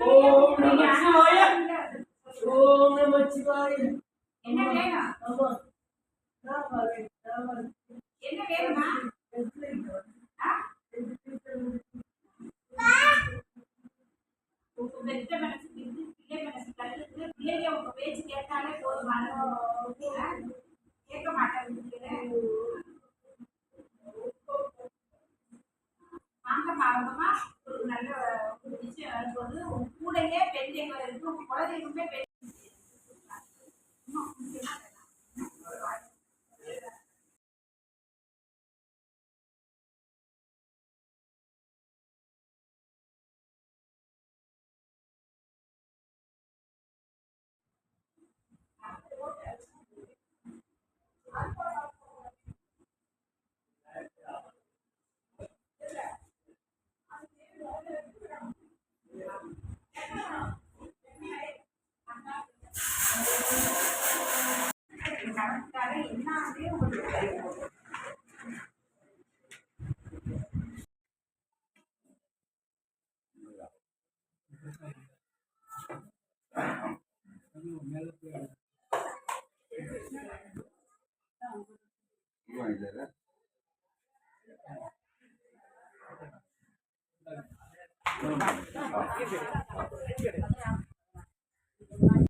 ஓம் நம சிவாய ஓம் நம சிவாய என்ன வேணும் என்ன வேணுமா உங்க பெத்த மனசு பிள்ளை மனசு கருத்து பிள்ளைங்க உங்க பேச்சு கேட்டாலே போதுமான கேட்க மாட்டேன் வாங்கம்மா வாங்கம்மா ஒரு நல்ல ஒரு நிச்சயம் வரும்போது உங்க பெண் தெய்வம் இருக்கு குலதெய்வமே பெண் দিয়েও হতে পারে Thank you.